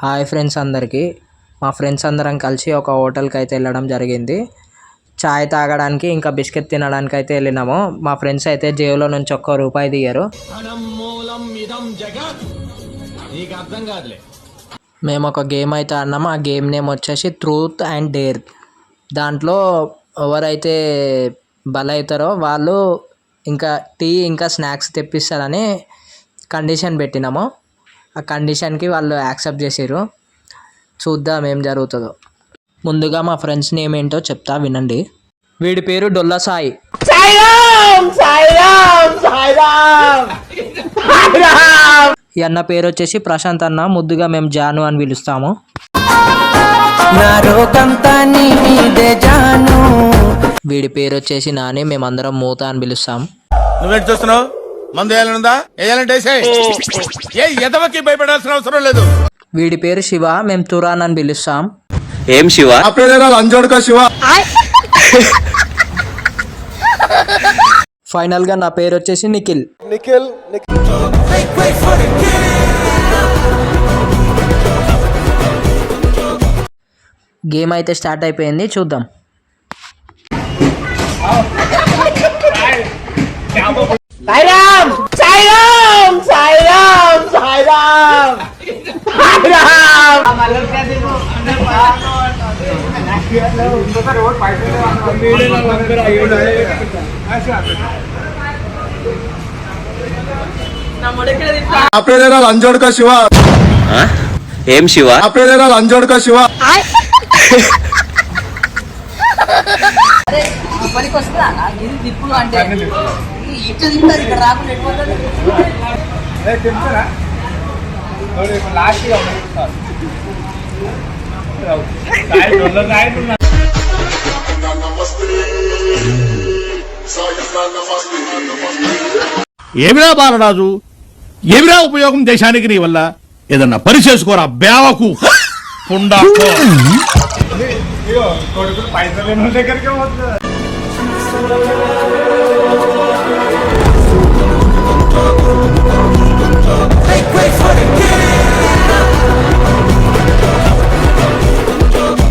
Hi friends అందరికీ. మా friends అందరం కలిసి ఒక హోటల్కి అయితే వెళ్ళడం జరిగింది. చాయ్ తాగడానికి ఇంకా బిస్కెట్ తినడానికి అయితే వెళ్ళినాము. మా ఫ్రెండ్స్ అయితే జేబులో నుంచి ఒక్క రూపాయి దిగారు మేము ఒక గేమ్ అయితే ఆడినాము ఆ గేమ్ నేమ్ వచ్చేసి ట్రూత్ అండ్ డేర్. దాంట్లో ఎవరైతే బలవుతారో వాళ్ళు ఇంకా టీ ఇంకా స్నాక్స్ తెప్పిస్తారని కండిషన్ పెట్టినాము. ఆ కండిషన్కి వాళ్ళు యాక్సెప్ట్ చేసారు చూద్దాం ఏం జరుగుతుందో. ముందుగా మా ఫ్రెండ్స్ నేమ్ ఏంటో చెప్తా వినండి. వీడి పేరు డొల్లా సాయి. ఈ అన్న పేరు వచ్చేసి ప్రశాంత్ అన్న. ముద్దుగా మేము జాను అని పిలుస్తాము. వీడి పేరు వచ్చేసి నాని. మేమందరం మూత అని పిలుస్తాం. నువ్వేంటి చూస్తున్నావు? మందు వేయాలనుందా? వేయాలంటే. ఏ ఎదవకి భయపడాల్సిన అవసరం లేదు. వీడి పేరు శివ మేము తురాన్ అని పిలుస్తాం. ఏం శివ? ఫైనల్గా నా పేరు వచ్చేసి నిఖిల్. గేమ్ అయితే స్టార్ట్ అయిపోయింది చూద్దాం. आपल्याला లంజోడ్ का शिवा ఆ? ఏం శివ आपल्याला లంజోడ్ का शिवा పనికి వస్తుందా ఇది దిప్పులు అంటే ఇట్లా తింటారు ఇక్కడ రాకుండా ఏమిరా బాలరాజు? ఏమిరా ఉపయోగం దేశానికి నీ వల్ల? ఏదన్నా పని చేసుకోరా బేవకు Thank you.